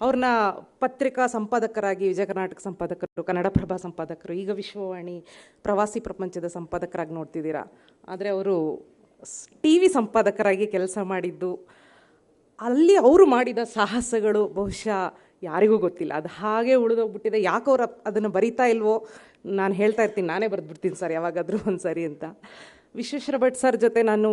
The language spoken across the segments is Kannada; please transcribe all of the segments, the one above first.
ಅವ್ರನ್ನ ಪತ್ರಿಕಾ ಸಂಪಾದಕರಾಗಿ, ವಿಜಯ ಕರ್ನಾಟಕ ಸಂಪಾದಕರು, ಕನ್ನಡಪ್ರಭ ಸಂಪಾದಕರು, ಈಗ ವಿಶ್ವವಾಣಿ ಪ್ರವಾಸಿ ಪ್ರಪಂಚದ ಸಂಪಾದಕರಾಗಿ ನೋಡ್ತಿದ್ದೀರಾ? ಆದರೆ ಅವರು ಟಿ ವಿ ಸಂಪಾದಕರಾಗಿ ಕೆಲಸ ಮಾಡಿದ್ದು, ಅಲ್ಲಿ ಅವರು ಮಾಡಿದ ಸಾಹಸಗಳು ಬಹುಶಃ ಯಾರಿಗೂ ಗೊತ್ತಿಲ್ಲ. ಅದು ಹಾಗೆ ಉಳಿದೋಗ್ಬಿಟ್ಟಿದೆ. ಯಾಕೆ ಅವ್ರು ಅದನ್ನು ಬರಿತಾ ಇಲ್ವೋ? ನಾನು ಹೇಳ್ತಾ ಇರ್ತೀನಿ. ನಾನೇ ಬರೆದ್ಬಿಡ್ತೀನಿ ಸರ್ ಯಾವಾಗಾದರೂ ಒಂದು ಸರಿ ಅಂತ. ವಿಶ್ವೇಶ್ವರ ಭಟ್ ಸರ್ ಜೊತೆ ನಾನು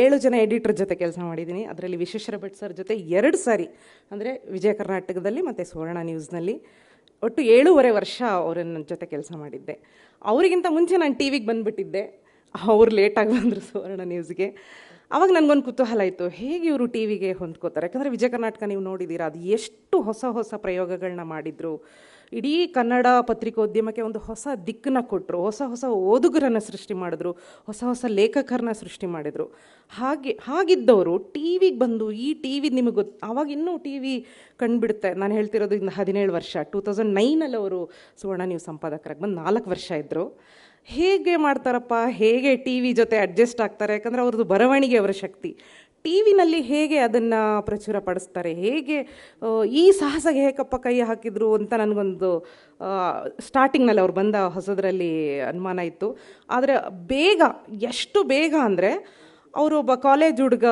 ಏಳು ಜನ ಎಡಿಟರ್ ಜೊತೆ ಕೆಲಸ ಮಾಡಿದ್ದೀನಿ ಅದರಲ್ಲಿ ವಿಶ್ವೇಶ್ವರ ಭಟ್ ಸರ್ ಜೊತೆ ಎರಡು ಸಾರಿ. ಅಂದರೆ ವಿಜಯ ಕರ್ನಾಟಕದಲ್ಲಿ ಮತ್ತು ಸುವರ್ಣ ನ್ಯೂಸ್ನಲ್ಲಿ ಒಟ್ಟು ಏಳೂವರೆ ವರ್ಷ ಅವರನ್ನ ಜೊತೆ ಕೆಲಸ ಮಾಡಿದ್ದೆ. ಅವರಿಗಿಂತ ಮುಂಚೆ ನಾನು ಟಿ ವಿಗೆ ಬಂದುಬಿಟ್ಟಿದ್ದೆ. ಅವ್ರು ಲೇಟಾಗಿ ಬಂದರು ಸುವರ್ಣ ನ್ಯೂಸ್ಗೆ ಅವಾಗ ನನಗೊಂದು ಕುತೂಹಲ ಇತ್ತು. ಹೇಗೆ ಇವರು ಟಿ ವಿಗೆ ಹೊಂದ್ಕೋತಾರೆ? ಯಾಕಂದರೆ ವಿಜಯ ಕರ್ನಾಟಕ ನೀವು ನೋಡಿದ್ದೀರಾ ಅದು ಎಷ್ಟು ಹೊಸ ಹೊಸ ಪ್ರಯೋಗಗಳನ್ನ ಮಾಡಿದರು. ಇಡೀ ಕನ್ನಡ ಪತ್ರಿಕೋದ್ಯಮಕ್ಕೆ ಒಂದು ಹೊಸ ದಿಕ್ಕನ್ನ ಕೊಟ್ಟರು ಹೊಸ ಹೊಸ ಓದುಗರನ್ನು ಸೃಷ್ಟಿ ಮಾಡಿದ್ರು, ಹೊಸ ಹೊಸ ಲೇಖಕರನ್ನ ಸೃಷ್ಟಿ ಮಾಡಿದರು. ಹಾಗೆ, ಹಾಗಿದ್ದವರು ಟಿ ವಿಗೆ ಬಂದು ಈ ಟಿ ವಿ ನಿಮಗೆ ಗೊತ್ತು ಆವಾಗ ಇನ್ನೂ ಟಿ ವಿ ಕಂಡುಬಿಡುತ್ತೆ. ನಾನು ಹೇಳ್ತಿರೋದು ಇಂದ ಹದಿನೇಳು ವರ್ಷ, ಟೂ ತೌಸಂಡ್ ನೈನಲ್ಲಿ ಅವರು ಸುವರ್ಣ ನ್ಯೂಸ್ ಸಂಪಾದಕರಾಗಿ ಬಂದು ನಾಲ್ಕು ವರ್ಷ ಇದ್ದರು ಹೇಗೆ ಮಾಡ್ತಾರಪ್ಪ, ಹೇಗೆ ಟಿ ವಿ ಜೊತೆ ಅಡ್ಜಸ್ಟ್ ಆಗ್ತಾರೆ? ಯಾಕಂದರೆ ಅವ್ರದ್ದು ಬರವಣಿಗೆ ಅವರ ಶಕ್ತಿ. ಟಿ ವಿನಲ್ಲಿ ಹೇಗೆ ಅದನ್ನು ಪ್ರಚುರ ಪಡಿಸ್ತಾರೆ? ಹೇಗೆ ಈ ಸಾಹಸಗೆ ಹೇಗಪ್ಪ ಕೈ ಹಾಕಿದ್ರು ಅಂತ ನನಗೊಂದು ಸ್ಟಾರ್ಟಿಂಗ್ನಲ್ಲಿ ಅವ್ರು ಬಂದ ಹೊಸದ್ರಲ್ಲಿ ಅನುಮಾನ ಇತ್ತು. ಆದರೆ ಬೇಗ, ಎಷ್ಟು ಬೇಗ ಅಂದರೆ ಅವರು ಒಬ್ಬ ಕಾಲೇಜ್ ಹುಡುಗ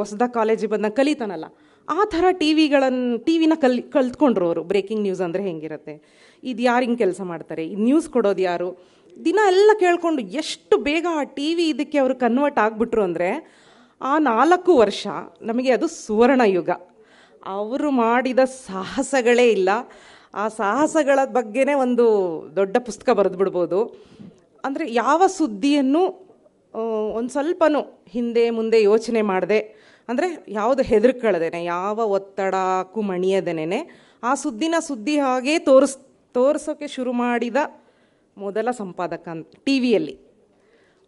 ಹೊಸದ ಕಾಲೇಜಿಗೆ ಬಂದ ಕಲಿತಾನಲ್ಲ, ಆ ಥರ ಟಿ ವಿಗಳನ್ನು ಟಿ ವಿನ ಕಲ್ ಕಲ್ತ್ಕೊಂಡ್ರು ಅವರು. ಬ್ರೇಕಿಂಗ್ ನ್ಯೂಸ್ ಅಂದರೆ ಹೆಂಗಿರುತ್ತೆ? ಇದು ಯಾರು ಹಿಂಗೆ ಕೆಲಸ ಮಾಡ್ತಾರೆ? ಈ ನ್ಯೂಸ್ ಕೊಡೋದು ಯಾರು? ದಿನ ಎಲ್ಲ ಕೇಳಿಕೊಂಡು ಎಷ್ಟು ಬೇಗ ಆ ಟಿ ವಿ ಇದಕ್ಕೆ ಅವರು ಕನ್ವರ್ಟ್ ಆಗಿಬಿಟ್ರು ಅಂದರೆ ಆ ನಾಲ್ಕು ವರ್ಷ ನಮಗೆ ಅದು ಸುವರ್ಣ ಯುಗ ಅವರು ಮಾಡಿದ ಸಾಹಸಗಳೇ ಇಲ್ಲ. ಆ ಸಾಹಸಗಳ ಬಗ್ಗೆನೇ ಒಂದು ದೊಡ್ಡ ಪುಸ್ತಕ ಬರೆದು ಬಿಡ್ಬೋದು ಅಂದರೆ ಯಾವ ಸುದ್ದಿಯನ್ನು ಒಂದು ಸ್ವಲ್ಪನೂ ಹಿಂದೆ ಮುಂದೆ ಯೋಚನೆ ಮಾಡದೆ, ಅಂದರೆ ಯಾವುದು ಹೆದರ್ಕೊಳ್ಳದೇನೆ, ಯಾವ ಒತ್ತಡಕ್ಕೂ ಮಣಿಯದೇನೆ ಆ ಸುದ್ದಿನ ಸುದ್ದಿ ಹಾಗೇ ತೋರಿಸ್ ತೋರಿಸೋಕ್ಕೆ ಶುರು ಮಾಡಿದ ಮೊದಲ ಸಂಪಾದಕ ಟಿ ವಿಯಲ್ಲಿ.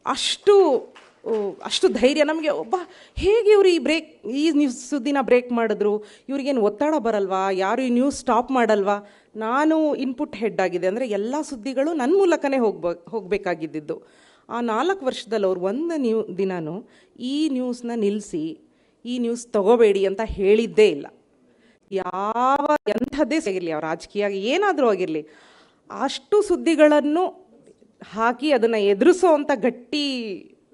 ಅಷ್ಟು ಅಷ್ಟು ಧೈರ್ಯ. ನಮಗೆ ಒಬ್ಬ, ಹೇಗೆ ಇವರು ಈ ಬ್ರೇಕ್ ಈ ನ್ಯೂಸ್ ಸುದ್ದಿನ ಬ್ರೇಕ್ ಮಾಡಿದ್ರು? ಇವ್ರಿಗೇನು ಒತ್ತಡ ಬರಲ್ವಾ? ಯಾರು ಈ ನ್ಯೂಸ್ ಸ್ಟಾಪ್ ಮಾಡಲ್ವಾ? ನಾನು ಇನ್ಪುಟ್ ಹೆಡ್ ಆಗಿದೆ. ಅಂದರೆ ಎಲ್ಲ ಸುದ್ದಿಗಳು ನನ್ನ ಮೂಲಕನೇ ಹೋಗ್ಬ, ಹೋಗಬೇಕಾಗಿದ್ದಿದ್ದು. ಆ ನಾಲ್ಕು ವರ್ಷದಲ್ಲಿ ಅವ್ರು ಒಂದು ನ್ಯೂ ದಿನಾನು ಈ ನ್ಯೂಸ್ನ ನಿಲ್ಲಿಸಿ ಈ ನ್ಯೂಸ್ ತಗೋಬೇಡಿ ಅಂತ ಹೇಳಿದ್ದೇ ಇಲ್ಲ. ಯಾವ, ಎಂಥದ್ದೇ ಆಗಿರಲಿ, ಅವ್ರ ರಾಜಕೀಯ ಏನಾದರೂ ಆಗಿರಲಿ, ಅಷ್ಟು ಸುದ್ದಿಗಳನ್ನು ಹಾಕಿ ಅದನ್ನು ಎದುರಿಸೋ ಅಂಥ ಗಟ್ಟಿ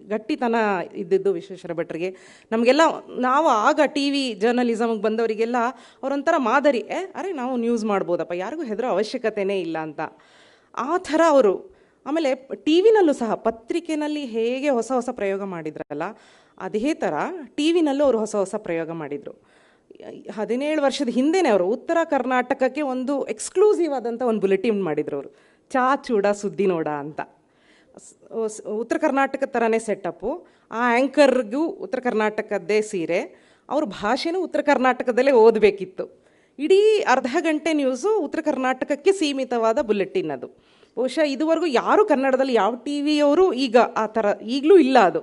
ಗಟ್ಟಿತನ ಇದ್ದಿದ್ದು ವಿಶ್ವೇಶ್ವರ ಭಟ್ರಿಗೆ. ನಮಗೆಲ್ಲ ನಾವು ಆಗ ಟಿ ವಿ ಜರ್ನಲಿಸಮ್ಗೆ ಬಂದವರಿಗೆಲ್ಲ ಅವರೊಂಥರ ಮಾದರಿ, ಏ, ಅರೆ, ನಾವು ನ್ಯೂಸ್ ಮಾಡ್ಬೋದಪ್ಪ, ಯಾರಿಗೂ ಹೆದರೋ ಅವಶ್ಯಕತೆನೇ ಇಲ್ಲ ಅಂತ. ಆ ಥರ ಅವರು, ಆಮೇಲೆ ಟಿ ವಿನಲ್ಲೂ ಸಹ ಪತ್ರಿಕೆನಲ್ಲಿ ಹೇಗೆ ಹೊಸ ಹೊಸ ಪ್ರಯೋಗ ಮಾಡಿದ್ರಲ್ಲ, ಅದೇ ಥರ ಟಿ ವಿನಲ್ಲೂ ಅವರು ಹೊಸ ಹೊಸ ಪ್ರಯೋಗ ಮಾಡಿದರು. ಹದಿನೇಳು ವರ್ಷದ ಹಿಂದೆನೇ ಅವರು ಉತ್ತರ ಕರ್ನಾಟಕಕ್ಕೆ ಒಂದು ಎಕ್ಸ್ಕ್ಲೂಸಿವ್ ಆದಂಥ ಒಂದು ಬುಲೆಟಿನ್ ಮಾಡಿದ್ರು ಅವರು. ಚಾ ಚೂಡ ಸುದ್ದಿ ನೋಡ ಅಂತ. ಉತ್ತರ ಕರ್ನಾಟಕ ಥರನೇ ಸೆಟಪ್ಪು ಆ ಆ್ಯಂಕರ್ಗೂ ಉತ್ತರ ಕರ್ನಾಟಕದ್ದೇ ಸೀರೆ. ಅವ್ರ ಭಾಷೆನೂ ಉತ್ತರ ಕರ್ನಾಟಕದಲ್ಲೇ ಓದಬೇಕಿತ್ತು. ಇಡೀ ಅರ್ಧ ಗಂಟೆ ನ್ಯೂಸು ಉತ್ತರ ಕರ್ನಾಟಕಕ್ಕೆ ಸೀಮಿತವಾದ ಬುಲೆಟಿನ್ ಅದು. ಬಹುಶಃ ಇದುವರೆಗೂ ಯಾರು ಕನ್ನಡದಲ್ಲಿ ಯಾವ ಟಿ ವಿಯವರು ಈಗ ಆ ಥರ ಈಗಲೂ ಇಲ್ಲ ಅದು.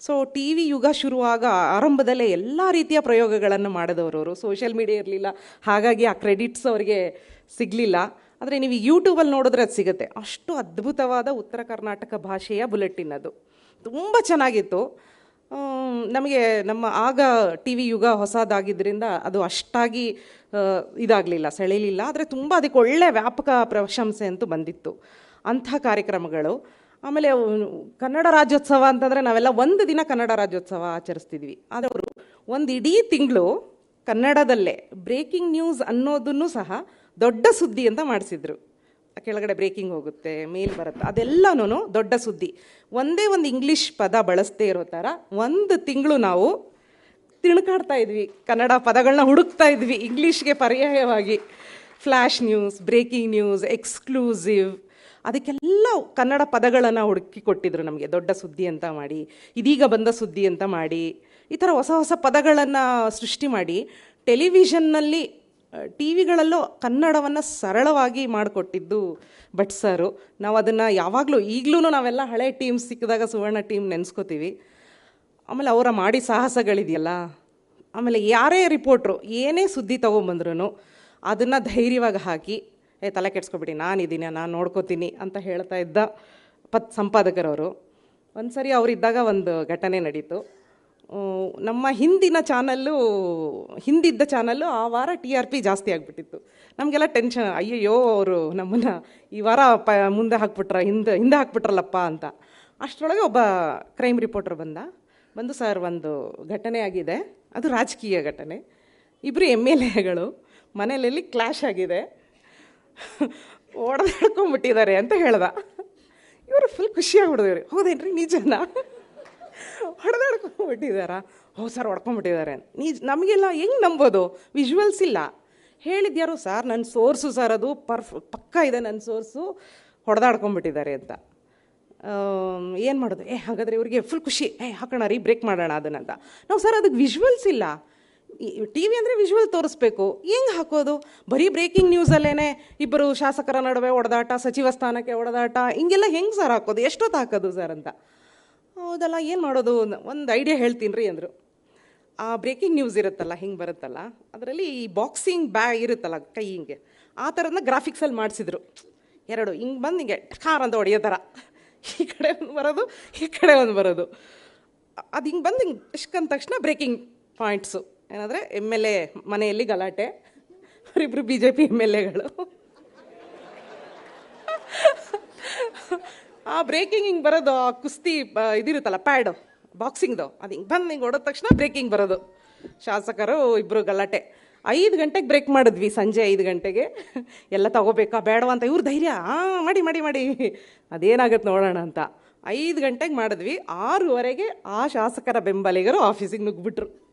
ಸೊ ಟಿ ವಿ ಯುಗ ಶುರುವಾಗ ಆರಂಭದಲ್ಲೇ ಎಲ್ಲ ರೀತಿಯ ಪ್ರಯೋಗಗಳನ್ನು ಮಾಡಿದವರು ಸೋಷಿಯಲ್ ಮೀಡಿಯಾ ಇರಲಿಲ್ಲ. ಹಾಗಾಗಿ ಆ ಕ್ರೆಡಿಟ್ಸ್ ಅವರಿಗೆ ಸಿಗಲಿಲ್ಲ. ಆದರೆ ನೀವು ಯೂಟ್ಯೂಬಲ್ಲಿ ನೋಡಿದ್ರೆ ಅದು ಸಿಗುತ್ತೆ. ಅಷ್ಟು ಅದ್ಭುತವಾದ ಉತ್ತರ ಕರ್ನಾಟಕ ಭಾಷೆಯ ಬುಲೆಟಿನ್ ಅದು. ತುಂಬ ಚೆನ್ನಾಗಿತ್ತು. ನಮಗೆ ನಮ್ಮ ಆಗ ಟಿ ವಿ ಯುಗ ಹೊಸದಾಗಿದ್ದರಿಂದ ಅದು ಅಷ್ಟಾಗಿ ಇದಾಗಲಿಲ್ಲ ಸೆಳೆಯಲಿಲ್ಲ ಆದರೆ ತುಂಬ ಅದಕ್ಕೆ ಒಳ್ಳೆ ವ್ಯಾಪಕ ಪ್ರಶಂಸೆ ಅಂತೂ ಬಂದಿತ್ತು. ಅಂಥ ಕಾರ್ಯಕ್ರಮಗಳು. ಆಮೇಲೆ ಕನ್ನಡ ರಾಜ್ಯೋತ್ಸವ ಅಂತಂದರೆ ನಾವೆಲ್ಲ ಒಂದು ದಿನ ಕನ್ನಡ ರಾಜ್ಯೋತ್ಸವ ಆಚರಿಸ್ತಿದ್ವಿ. ಆದರೆ ಅವರು ಒಂದು ಇಡೀ ತಿಂಗಳು ಕನ್ನಡದಲ್ಲೇ ಬ್ರೇಕಿಂಗ್ ನ್ಯೂಸ್ ಅನ್ನೋದನ್ನು ಸಹ ದೊಡ್ಡ ಸುದ್ದಿ ಅಂತ ಮಾಡಿಸಿದ್ರು. ಕೆಳಗಡೆ ಬ್ರೇಕಿಂಗ್ ಹೋಗುತ್ತೆ ಮೇಲ್ ಬರುತ್ತೆ ಅದೆಲ್ಲನೂ ದೊಡ್ಡ ಸುದ್ದಿ. ಒಂದೇ ಒಂದು ಇಂಗ್ಲೀಷ್ ಪದ ಬಳಸದೇ ಇರೋ ಥರ ಒಂದು ತಿಂಗಳು ನಾವು ತಿಣ್ಕಾಡ್ತಾ ಇದ್ವಿ. ಕನ್ನಡ ಪದಗಳನ್ನ ಹುಡುಕ್ತಾ ಇದ್ವಿ. ಇಂಗ್ಲೀಷ್ಗೆ ಪರ್ಯಾಯವಾಗಿ flash news breaking news exclusive ಅದಕ್ಕೆಲ್ಲ ಕನ್ನಡ ಪದಗಳನ್ನು ಹುಡುಕಿ ಕೊಟ್ಟಿದ್ರು ನಮಗೆ. ದೊಡ್ಡ ಸುದ್ದಿ ಅಂತ ಮಾಡಿ, ಇದೀಗ ಬಂದ ಸುದ್ದಿ ಅಂತ ಮಾಡಿ, ಈ ಥರ ಹೊಸ ಹೊಸ ಪದಗಳನ್ನು ಸೃಷ್ಟಿ ಮಾಡಿ ಟೆಲಿವಿಷನ್ನಲ್ಲಿ ಟಿ ವಿಗಳಲ್ಲೂ ಕನ್ನಡವನ್ನು ಸರಳವಾಗಿ ಮಾಡಿಕೊಟ್ಟಿದ್ದು ಭಟ್ ಸರು. ನಾವು ಅದನ್ನು ಯಾವಾಗಲೂ ಈಗಲೂ ನಾವೆಲ್ಲ ಹಳೆ ಟೀಮ್ ಸಿಕ್ಕಿದಾಗ ಸುವರ್ಣ ಟೀಮ್ ನೆನೆಸ್ಕೋತೀವಿ. ಆಮೇಲೆ ಅವರ ಮಾಡಿ ಸಾಹಸಗಳಿದೆಯಲ್ಲ, ಆಮೇಲೆ ಯಾರೇ ರಿಪೋರ್ಟ್ರು, ಏನೇ ಸುದ್ದಿ ತೊಗೊಂಬಂದ್ರೂ ಅದನ್ನು ಧೈರ್ಯವಾಗಿ ಹಾಕಿ, ಏ, ತಲೆ ಕೆಡ್ಸ್ಕೊಬಿಡಿ ನಾನಿದ್ದೀನಿ ನಾನು ನೋಡ್ಕೋತೀನಿ ಅಂತ ಹೇಳ್ತಾ ಇದ್ದ ಪತ್, ಸಂಪಾದಕರವರು. ಒಂದು ಸರಿ ಅವರಿದ್ದಾಗ ಒಂದು ಘಟನೆ ನಡೀತು. ನಮ್ಮ ಹಿಂದಿನ ಚಾನಲ್ಲು, ಹಿಂದಿದ್ದ ಚಾನಲ್ಲು ಆ ವಾರ ಟಿ ಆರ್ ಪಿ ಜಾಸ್ತಿ ಆಗಿಬಿಟ್ಟಿತ್ತು. ನಮಗೆಲ್ಲ ಟೆನ್ಷನ್, ಅಯ್ಯಯ್ಯೋ, ಅವರು ನಮ್ಮನ್ನು ಈ ವಾರ ಪ, ಮುಂದೆ ಹಾಕ್ಬಿಟ್ರ, ಹಿಂದೆ ಹಿಂದೆ ಹಾಕ್ಬಿಟ್ರಲ್ಲಪ್ಪ ಅಂತ. ಅಷ್ಟರೊಳಗೆ ಒಬ್ಬ ಕ್ರೈಮ್ ರಿಪೋರ್ಟರ್ ಬಂದ. ಬಂದು ಸರ್, ಒಂದು ಘಟನೆ ಆಗಿದೆ. ಅದು ರಾಜಕೀಯ ಘಟನೆ. ಇಬ್ಬರು ಎಂ ಎಲ್ ಎಗಳು ಮನೆಯಲ್ಲಿ ಕ್ಲಾಶ್ ಆಗಿದೆ. ಓಡದಾಡ್ಕೊಂಬಿಟ್ಟಿದ್ದಾರೆ ಅಂತ ಹೇಳ್ದ. ಇವರು ಫುಲ್ ಖುಷಿಯಾಗ್ಬಿಡಿದವ್ರಿ ಹೌದೇನ್ರಿ, ನಿಜನಾ? ಹೊಡೆದಾಡ್ಕೊಂಬಿಟ್ಟಿದ್ದಾರಾ ಹೋ ಸರ್, ಹೊಡ್ಕೊಂಡ್ಬಿಟ್ಟಿದ್ದಾರೆ. ನೀ, ನಮಗೆಲ್ಲ ಹೆಂಗೆ ನಂಬೋದು? ವಿಜುವಲ್ಸ್ ಇಲ್ಲ. ಹೇಳಿದ್ಯಾರು, ಸರ್ ನನ್ನ ಸೋರ್ಸು, ಸರ್, ಅದು ಪರ್ಫ್, ಪಕ್ಕ ಇದೆ ನನ್ನ ಸೋರ್ಸು, ಹೊಡೆದಾಡ್ಕೊಂಡ್ಬಿಟ್ಟಿದ್ದಾರೆ ಅಂತ. ಏನು ಮಾಡೋದು? ಏ, ಹಾಗಾದರೆ ಇವರಿಗೆ ಫುಲ್ ಖುಷಿ. ಏ, ಹಾಕೋಣ ರೀ ಬ್ರೇಕ್ ಮಾಡೋಣ ಅದನ್ನಂತ ನಾವು, ಸರ್, ಅದಕ್ಕೆ ವಿಜುವಲ್ಸ್ ಇಲ್ಲ. ಟಿ ವಿ ಅಂದರೆ ವಿಜುವಲ್ ತೋರಿಸ್ಬೇಕು. ಹೆಂಗೆ ಹಾಕೋದು? ಬರೀ ಬ್ರೇಕಿಂಗ್ ನ್ಯೂಸಲ್ಲೇ ಇಬ್ಬರು ಶಾಸಕರ ನಡುವೆ ಹೊಡೆದಾಟ, ಸಚಿವ ಸ್ಥಾನಕ್ಕೆ ಹೊಡೆದಾಟ, ಹಿಂಗೆಲ್ಲ ಹೆಂಗೆ ಸರ್ ಹಾಕೋದು? ಎಷ್ಟೊತ್ತು ಹಾಕೋದು ಸರ್ ಅಂತ? ಹೌದಲ್ಲ, ಏನು ಮಾಡೋದು? ಒಂದು ಐಡಿಯಾ ಹೇಳ್ತೀನಿ ರೀ ಅಂದರು. ಆ ಬ್ರೇಕಿಂಗ್ ನ್ಯೂಸ್ ಇರುತ್ತಲ್ಲ, ಹಿಂಗೆ ಬರುತ್ತಲ್ಲ, ಅದರಲ್ಲಿ ಈ ಬಾಕ್ಸಿಂಗ್ ಬ್ಯಾಗ್ ಇರುತ್ತಲ್ಲ ಕೈ ಹಿಂಗೆ, ಆ ಥರದನ್ನ ಗ್ರಾಫಿಕ್ಸಲ್ಲಿ ಮಾಡಿಸಿದ್ರು. ಎರಡು, ಹಿಂಗೆ ಬಂದು ಹಿಂಗೆ ಕಾರ್ ಅಂತ ಹೊಡೆಯೋ ಥರ ಈ ಕಡೆ ಒಂದು ಬರೋದು, ಈ ಕಡೆ ಒಂದು ಬರೋದು. ಅದು ಹಿಂಗೆ ಬಂದು ಹಿಂಗೆ ಇಷ್ಕಂದ ತಕ್ಷಣ ಬ್ರೇಕಿಂಗ್ ಪಾಯಿಂಟ್ಸು ಏನಂದರೆ ಎಂ ಎಲ್ ಎ ಮನೆಯಲ್ಲಿ ಗಲಾಟೆ. ಅವರಿಬ್ಬರು B J P M L ಎಗಳು. ಆ ಬ್ರೇಕಿಂಗ್ ಹಿಂಗೆ ಬರೋದು, ಆ ಕುಸ್ತಿ ಇದಿರುತ್ತಲ್ಲ, ಪ್ಯಾಡು, ಬಾಕ್ಸಿಂಗ್ದು, ಅದು ಹಿಂಗೆ ಬಂದು ಹಿಂಗೆ ಹೊಡೆದ ತಕ್ಷಣ ಬ್ರೇಕಿಂಗ್ ಬರೋದು. ಶಾಸಕರು ಇಬ್ಬರು ಗಲಾಟೆ. ಐದು ಗಂಟೆಗೆ ಬ್ರೇಕ್ ಮಾಡಿದ್ವಿ, ಸಂಜೆ ಐದು ಗಂಟೆಗೆ. ಎಲ್ಲ ತಗೋಬೇಕಾ, ಬೇಡವಾ ಅಂತ ಇವ್ರು ಧೈರ್ಯ ಹಾಂ ಮಾಡಿ ಮಾಡಿ ಮಾಡಿ. ಅದೇನಾಗುತ್ತೆ ನೋಡೋಣ ಅಂತ. ಐದು ಗಂಟೆಗೆ ಮಾಡಿದ್ವಿ, ಆರೂವರೆಗೆ ಆ ಶಾಸಕರ ಬೆಂಬಲಿಗರು ಆಫೀಸಿಗೆ ನುಗ್ಬಿಟ್ರು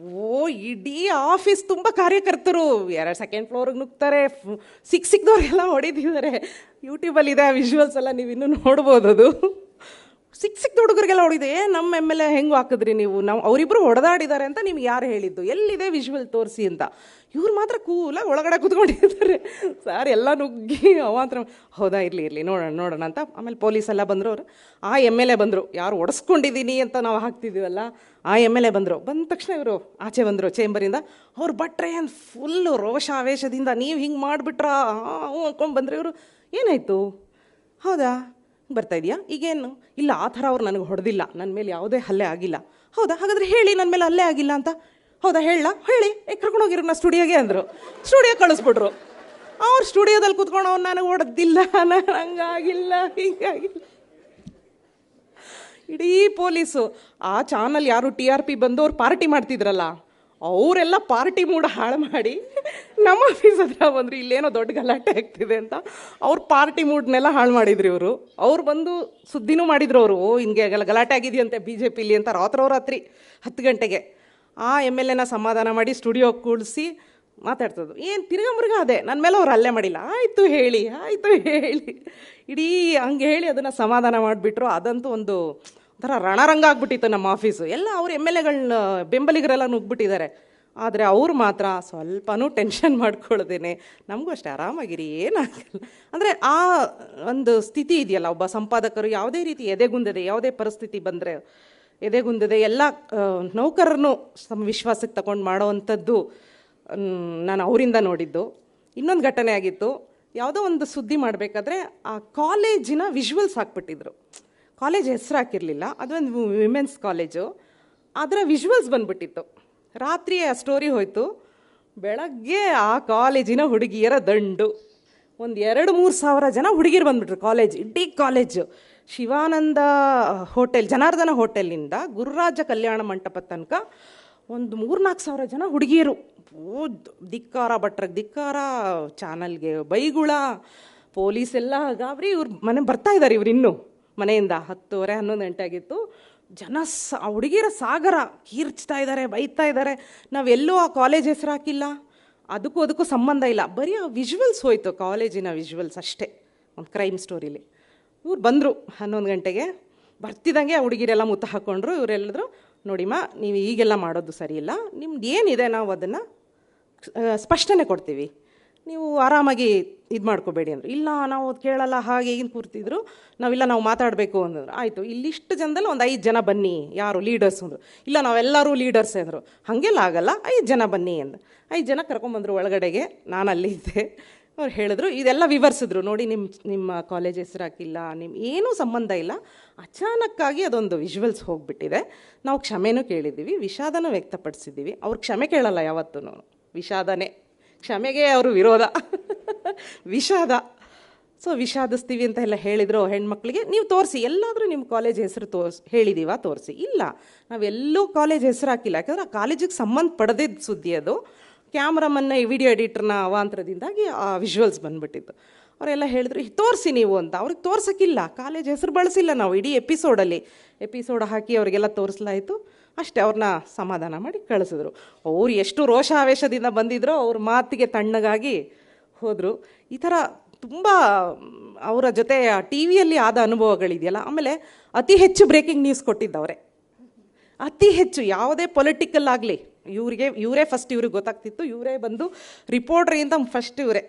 ಓ, ಇಡೀ ಆಫೀಸ್ ತುಂಬ ಕಾರ್ಯಕರ್ತರು. ಎರಡು ಸೆಕೆಂಡ್ ಫ್ಲೋರ್ಗೆ ನುಗ್ತಾರೆ ಸಿಕ್ ಸಿಕ್ದವ್ರಿಗೆಲ್ಲ ಹೊಡಿತಿದ್ದಾರೆ. ಯೂಟ್ಯೂಬಲ್ಲಿ ಇದೆ ವಿಜುವಲ್ಸ್ ಎಲ್ಲ ನೀವು ಇನ್ನೂ ನೋಡ್ಬೋದು ಅದು. ಸಿಕ್ ಸಿಕ್ಕ ಹುಡುಗರಿಗೆಲ್ಲ ಹೊಡಿದೆ ನಮ್ಮ ಎಂ ಎಲ್ ಎ ಹೆಂಗೆ ಹಾಕಿದ್ರಿ ನೀವು? ನಾವು ಅವರಿಬ್ಬರು ಹೊಡೆದಾಡಿದ್ದಾರೆ ಅಂತ ನಿಮ್ಗೆ ಯಾರು ಹೇಳಿದ್ದು? ಎಲ್ಲಿದೆ ವಿಜುವಲ್ ತೋರಿಸಿ ಅಂತ. ಇವ್ರು ಮಾತ್ರ ಕೂಲಾಗಿ ಒಳಗಡೆ ಕೂತ್ಕೊಂಡಿರ್ತಾರೆ ಸರ್ ಎಲ್ಲ ನುಗ್ಗಿ ಅವ ಮಾತ್ರ ಹೌದಾ, ಇರಲಿ ಇರಲಿ, ನೋಡೋಣ ನೋಡೋಣ ಅಂತ. ಆಮೇಲೆ ಪೊಲೀಸ್ ಎಲ್ಲ ಬಂದರು ಅವರು. ಆ ಎಂ ಎಲ್ ಎ ಬಂದರು. ಯಾರು ಒಡಿಸ್ಕೊಂಡಿದ್ದೀನಿ ಅಂತ ನಾವು ಹಾಕ್ತಿದ್ದೀವಲ್ಲ ಆ ಎಂ ಎಲ್ ಎ ಬಂದರು. ಬಂದ ತಕ್ಷಣ ಇವರು ಆಚೆ ಬಂದರು ಚೇಂಬರಿಂದ ಅವ್ರು ಭಟ್ರೆ ಏನು ಫುಲ್ಲು ರೋಷಾವೇಶದಿಂದ ನೀವು ಹಿಂಗೆ ಮಾಡಿಬಿಟ್ರಾ? ಹ್ಞೂ ಅಂದ್ಕೊಂಡು ಬಂದರೆ ಇವರು. ಏನಾಯಿತು? ಹೌದಾ? ಬರ್ತಾ ಇದೆಯಾ? ಈಗೇನು? ಇಲ್ಲ, ಆ ಥರ ಅವ್ರು ನನಗೆ ಹೊಡೆದಿಲ್ಲ. ನನ್ನ ಮೇಲೆ ಯಾವುದೇ ಹಲ್ಲೆ ಆಗಿಲ್ಲ. ಹೌದಾ? ಹಾಗಾದರೆ ಹೇಳಿ ನನ್ನ ಮೇಲೆ ಹಲ್ಲೆ ಆಗಿಲ್ಲ ಅಂತ ಹೌದಾ, ಹೇಳ, ಹೇಳಿ. ಏ ಕರ್ಕೊಂಡೋಗಿರೋ ನಾ ಸ್ಟುಡಿಯೋಗೆ ಅಂದರು. ಸ್ಟುಡಿಯೋ ಕಳಿಸ್ಬಿಟ್ರು. ಅವ್ರು ಸ್ಟುಡಿಯೋದಲ್ಲಿ ಕೂತ್ಕೊಂಡು ಅವ್ನು ನನಗೆ ಓಡದಿಲ್ಲ ನಾನು ಹಂಗಾಗಿಲ್ಲ, ಹಿಂಗಾಗಿಲ್ಲ. ಇಡೀ ಪೊಲೀಸು. ಆ ಚಾನಲ್ ಯಾರು ಟಿ ಆರ್ ಪಿ ಬಂದು ಅವ್ರು ಪಾರ್ಟಿ ಮಾಡ್ತಿದ್ರಲ್ಲ, ಅವರೆಲ್ಲ ಪಾರ್ಟಿ ಮೂಡ್ ಹಾಳು ಮಾಡಿ ನಮ್ಮ ಆಫೀಸ್ ಹತ್ರ ಬಂದರು. ಇಲ್ಲೇನೋ ದೊಡ್ಡ ಗಲಾಟೆ ಆಗ್ತಿದೆ ಅಂತ ಅವ್ರ ಪಾರ್ಟಿ ಮೂಡ್ನೆಲ್ಲ ಹಾಳು ಮಾಡಿದ್ರು ಇವರು. ಅವ್ರು ಬಂದು ಸುದ್ದಿನೂ ಮಾಡಿದ್ರು ಅವರು ಹಿಂಗೆ ಗಲಾಟೆ ಆಗಿದೆಯಂತೆ ಬಿ ಜೆ ಪಿಲಿ ಅಂತ ರಾತ್ರೋ ರಾತ್ರಿ ಹತ್ತು ಗಂಟೆಗೆ. ಆ ಎಂ ಎಲ್ ಎನ ಸಮಾಧಾನ ಮಾಡಿ ಸ್ಟುಡಿಯೋ ಕೂಡಿಸಿ ಮಾತಾಡ್ತದ್ದು. ಏನು ತಿರ್ಗ ಮುರ್ಗ ಅದೇ ನನ್ನ ಮೇಲೆ ಅವ್ರು ಅಲ್ಲೇ ಮಾಡಿಲ್ಲ. ಆಯಿತು ಹೇಳಿ ಆಯಿತು ಹೇಳಿ. ಇಡೀ ಹಂಗೆ ಹೇಳಿ ಅದನ್ನು ಸಮಾಧಾನ ಮಾಡಿಬಿಟ್ರು. ಅದಂತೂ ಒಂದು ಒಂಥರ ರಣರಂಗ ಆಗ್ಬಿಟ್ಟಿತ್ತು ನಮ್ಮ ಆಫೀಸು. ಎಲ್ಲ ಅವ್ರ ಎಂ ಎಲ್ ಎಗಳನ್ನ ಬೆಂಬಲಿಗರೆಲ್ಲ ನುಗ್ಬಿಟ್ಟಿದ್ದಾರೆ ಆದರೆ ಅವ್ರು ಮಾತ್ರ ಸ್ವಲ್ಪನೂ ಟೆನ್ಷನ್ ಮಾಡ್ಕೊಳ್ದೇನೆ. ನಮಗೂ ಅಷ್ಟೇ ಆರಾಮಾಗಿರಿ, ಏನಾಗಲ್ಲ. ಅಂದರೆ ಆ ಒಂದು ಸ್ಥಿತಿ ಇದೆಯಲ್ಲ, ಒಬ್ಬ ಸಂಪಾದಕರು ಯಾವುದೇ ರೀತಿ ಎದೆಗುಂದದೆ, ಯಾವುದೇ ಪರಿಸ್ಥಿತಿ ಬಂದರೆ ಎದೆಗುಂದದೆ ಎಲ್ಲ ನೌಕರರನ್ನು ತಮ್ಮ ವಿಶ್ವಾಸಕ್ಕೆ ತಗೊಂಡು ಮಾಡೋವಂಥದ್ದು ನಾನು ಅವರಿಂದ ನೋಡಿದ್ದು. ಇನ್ನೊಂದು ಘಟನೆ ಆಗಿತ್ತು. ಯಾವುದೋ ಒಂದು ಸುದ್ದಿ ಮಾಡಬೇಕಾದ್ರೆ, ಆ ಕಾಲೇಜಿನ ವಿಜುವಲ್ಸ್ ಹಾಕ್ಬಿಟ್ಟಿದ್ರು. ಕಾಲೇಜ್ ಹೆಸರು ಹಾಕಿರಲಿಲ್ಲ ಅದೊಂದು ವಿಮೆನ್ಸ್ ಕಾಲೇಜು. ಅದರ ವಿಜುವಲ್ಸ್ ಬಂದ್ಬಿಟ್ಟಿತ್ತು. ರಾತ್ರಿ ಆ ಸ್ಟೋರಿ ಹೋಯಿತು. ಬೆಳಗ್ಗೆ ಆ ಕಾಲೇಜಿನ ಹುಡುಗಿಯರ ದಂಡು. ಒಂದು ಎರಡು ಮೂರು ಸಾವಿರ ಜನ ಹುಡುಗಿರು ಬಂದ್ಬಿಟ್ರು ಕಾಲೇಜ್, ಇಡೀ ಕಾಲೇಜು. ಶಿವಾನಂದ ಹೋಟೆಲ್, ಜನಾರ್ದನ ಹೋಟೆಲ್ನಿಂದ ಗುರುರಾಜ ಕಲ್ಯಾಣ ಮಂಟಪ ತನಕ ಒಂದು ಮೂರ್ನಾಲ್ಕು ಸಾವಿರ ಜನ ಹುಡುಗಿಯರು. ಓ, ಧಿಕ್ಕಾರ ಭಟ್ರಿಗೆ ಧಿಕ್ಕಾರ, ಚಾನಲ್ಗೆ ಬೈಗುಳ ಪೊಲೀಸ್ ಎಲ್ಲ ಗಾಬರಿ, ಇವ್ರು ಮನೆ ಬರ್ತಾ ಇದ್ದಾರೆ ಇವ್ರು ಇನ್ನೂ. ಮನೆಯಿಂದ ಹತ್ತುವರೆ, ಹನ್ನೊಂದು ಗಂಟೆ ಆಗಿತ್ತು. ಜನ ಸ ಹುಡುಗಿಯರ ಸಾಗರ ಕೀರ್ಚ್ತಾ ಇದ್ದಾರೆ ಬೈತಾ ಇದ್ದಾರೆ ನಾವೆಲ್ಲೂ ಆ ಕಾಲೇಜ್ ಹೆಸರು ಹಾಕಿಲ್ಲ. ಅದಕ್ಕೂ ಅದಕ್ಕೂ ಸಂಬಂಧ ಇಲ್ಲ. ಬರೀ ಆ ವಿಜುವಲ್ಸ್ ಹೋಯಿತು, ಕಾಲೇಜಿನ ವಿಜುವಲ್ಸ್ ಅಷ್ಟೇ, ಒಂದು ಕ್ರೈಮ್ ಸ್ಟೋರಿಲಿ. ಇವ್ರು ಬಂದರು ಹನ್ನೊಂದು ಗಂಟೆಗೆ. ಬರ್ತಿದ್ದಂಗೆ ಆ ಹುಡುಗಿರೆಲ್ಲ ಮುತ್ತ ಹಾಕ್ಕೊಂಡ್ರು ಇವರೆಲ್ಲದ್ರು ನೋಡಿಮ್ಮ ನೀವು ಈಗೆಲ್ಲ ಮಾಡೋದು ಸರಿಯಿಲ್ಲ ನಿಮ್ದು ಏನಿದೆ ನಾವು ಅದನ್ನು ಸ್ಪಷ್ಟನೆ ಕೊಡ್ತೀವಿ. ನೀವು ಆರಾಮಾಗಿ ಇದು ಮಾಡ್ಕೋಬೇಡಿ ಅಂದರು. ಇಲ್ಲ, ನಾವು ಅದು ಕೇಳಲ್ಲ, ಹಾಗೆ ಏನು ಕೂರ್ತಿದ್ರು. ನಾವಿಲ್ಲ, ನಾವು ಮಾತಾಡಬೇಕು ಅಂದರು. ಆಯಿತು, ಇಲ್ಲಿಷ್ಟು ಜನದಲ್ಲಿ ಒಂದು ಐದು ಜನ ಬನ್ನಿ, ಯಾರು ಲೀಡರ್ಸ್ ಅಂದರು. ಇಲ್ಲ, ನಾವೆಲ್ಲರೂ ಲೀಡರ್ಸ್ ಅಂದರು. ಹಾಗೆಲ್ಲ ಆಗಲ್ಲ, ಐದು ಜನ ಬನ್ನಿ ಅಂದ. ಐದು ಜನ ಕರ್ಕೊಂಬಂದರು ಒಳಗಡೆಗೆ. ನಾನು ಅಲ್ಲಿದ್ದೆ ಅವ್ರು ಹೇಳಿದ್ರು, ಇದೆಲ್ಲ ವಿವರಿಸಿದ್ರು. ನೋಡಿ ನಿಮ್ಮ ನಿಮ್ಮ ಕಾಲೇಜ್ ಹೆಸರು ಹಾಕಿಲ್ಲ ನಿಮ್ಮ ಏನೂ ಸಂಬಂಧ ಇಲ್ಲ. ಅಚಾನಕ್ಕಾಗಿ ಅದೊಂದು ವಿಜುವಲ್ಸ್ ಹೋಗಿಬಿಟ್ಟಿದೆ. ನಾವು ಕ್ಷಮೆನೂ ಕೇಳಿದ್ದೀವಿ, ವಿಷಾದನೂ ವ್ಯಕ್ತಪಡಿಸಿದ್ದೀವಿ. ಅವ್ರು ಕ್ಷಮೆ ಕೇಳಲ್ಲ ಯಾವತ್ತೂ ವಿಷಾದನೇ. ಕ್ಷಮೆಗೆ ಅವರು ವಿರೋಧ. ವಿಷಾದ. ಸೊ ವಿಷಾದಿಸ್ತೀವಿ ಅಂತ ಎಲ್ಲ ಹೇಳಿದರು ಹೆಣ್ಮಕ್ಳಿಗೆ. ನೀವು ತೋರಿಸಿ, ಎಲ್ಲಾದರೂ ನಿಮ್ಮ ಕಾಲೇಜ್ ಹೆಸರು ತೋರ್ಸ್ ಹೇಳಿದ್ದೀವಾ ತೋರಿಸಿ. ಇಲ್ಲ. ನಾವೆಲ್ಲೂ ಕಾಲೇಜ್ ಹೆಸರು ಹಾಕಿಲ್ಲ ಯಾಕಂದ್ರೆ ಆ ಕಾಲೇಜಿಗೆ ಸಂಬಂಧ ಪಡೆದಿದ್ದ ಸುದ್ದಿ ಅದು. ಕ್ಯಾಮ್ರಾಮನ್ನ ಈ ವಿಡಿಯೋ ಎಡಿಟರ್ನ ಅವಾಂತರದಿಂದಾಗಿ ಆ ವಿಜುವಲ್ಸ್ ಬಂದ್ಬಿಟ್ಟಿತ್ತು. ಅವರೆಲ್ಲ ಹೇಳಿದ್ರು ತೋರಿಸಿ ನೀವು ಅಂತ. ಅವ್ರಿಗೆ ತೋರ್ಸೋಕ್ಕಿಲ್ಲ. ಕಾಲೇಜ್ ಹೆಸರು ಬಳಸಿಲ್ಲ ನಾವು, ಇಡೀ ಎಪಿಸೋಡಲ್ಲಿ ಎಪಿಸೋಡ್ ಹಾಕಿ ಅವರಿಗೆಲ್ಲ ತೋರಿಸ್ಲಾಯಿತು. ಅಷ್ಟೇ ಅವ್ರನ್ನ ಸಮಾಧಾನ ಮಾಡಿ ಕಳಿಸಿದ್ರು. ಅವ್ರು ಎಷ್ಟು ರೋಷಾವೇಶದಿಂದ ಬಂದಿದ್ರೋ, ಅವ್ರ ಮಾತಿಗೆ ತಣ್ಣಗಾಗಿ ಹೋದರು. ಈ ಥರ ತುಂಬ, ಅವರ ಜೊತೆ ಟಿ ವಿಯಲ್ಲಿ ಆದ ಅನುಭವಗಳಿದೆಯಲ್ಲ, ಆಮೇಲೆ ಅತಿ ಹೆಚ್ಚು ಬ್ರೇಕಿಂಗ್ ನ್ಯೂಸ್ ಕೊಟ್ಟಿದ್ದವರೇ. ಅತಿ ಹೆಚ್ಚು, ಯಾವುದೇ ಪೊಲಿಟಿಕಲ್ ಆಗಲಿ ಇವರಿಗೆ, ಇವರೇ ಫಸ್ಟ್ ಇವ್ರಿಗೆ ಗೊತ್ತಾಗ್ತಿತ್ತು. ಇವರೇ ಬಂದು ರಿಪೋರ್ಟ್ರಿಗಿಂತ ಫಸ್ಟ್ ಇವರೇ.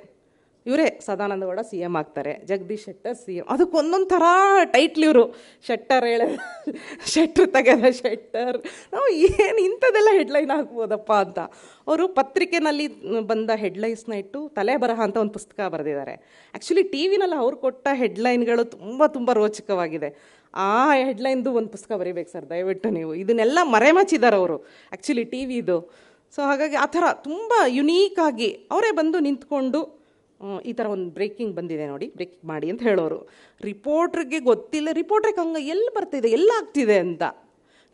ಇವರೇ ಸದಾನಂದ ಗೌಡ ಸಿ ಎಂ ಆಗ್ತಾರೆ, ಜಗದೀಶ್ ಶೆಟ್ಟರ್ ಸಿ ಎಂ ಅದಕ್ಕೆ ಒಂದೊಂದು ಥರ ಟೈಟ್ಲ್ ಇವರು. ಶೆಟ್ಟರ್ ಹೇಳ ಶೆಟ್ರ್ ತೆಗೆದ ಶೆಟ್ಟರ್. ನಾವು ಏನು ಇಂಥದ್ದೆಲ್ಲ ಹೆಡ್ಲೈನ್ ಹಾಕ್ಬೋದಪ್ಪ ಅಂತ. ಅವರು ಪತ್ರಿಕೆನಲ್ಲಿ ಬಂದ ಹೆಡ್ಲೈನ್ಸ್ನ ಇಟ್ಟು ತಲೆ ಬರಹ ಅಂತ ಒಂದು ಪುಸ್ತಕ ಬರೆದಿದ್ದಾರೆ. ಆ್ಯಕ್ಚುಲಿ ಟಿ ವಿನಲ್ಲಿ ಅವ್ರು ಕೊಟ್ಟ ಹೆಡ್ಲೈನ್ಗಳು ತುಂಬ ತುಂಬ ರೋಚಕವಾಗಿದೆ. ಆ ಹೆಡ್ಲೈನ್ದು ಒಂದು ಪುಸ್ತಕ ಬರೀಬೇಕು ಸರ್, ದಯವಿಟ್ಟು ನೀವು. ಇದನ್ನೆಲ್ಲ ಮರೆಮಚ್ಚಿದ್ದಾರೆ ಅವರು. ಆ್ಯಕ್ಚುಲಿ ಟಿ ವಿದು ಸೊ ಹಾಗಾಗಿ ಆ ಥರ ತುಂಬ ಯುನೀಕಾಗಿ ಅವರೇ ಬಂದು ನಿಂತ್ಕೊಂಡು ಈ ಥರ ಒಂದು ಬ್ರೇಕಿಂಗ್ ಬಂದಿದೆ ನೋಡಿ ಬ್ರೇಕಿಂಗ್ ಮಾಡಿ ಅಂತ ಹೇಳೋರು. ರಿಪೋರ್ಟ್ರಿಗೆ ಗೊತ್ತಿಲ್ಲ ರಿಪೋರ್ಟ್ರಿಗೆ ಹಂಗೆ ಎಲ್ಲಿ ಬರ್ತಿದೆ, ಎಲ್ಲ ಆಗ್ತಿದೆ ಅಂತ.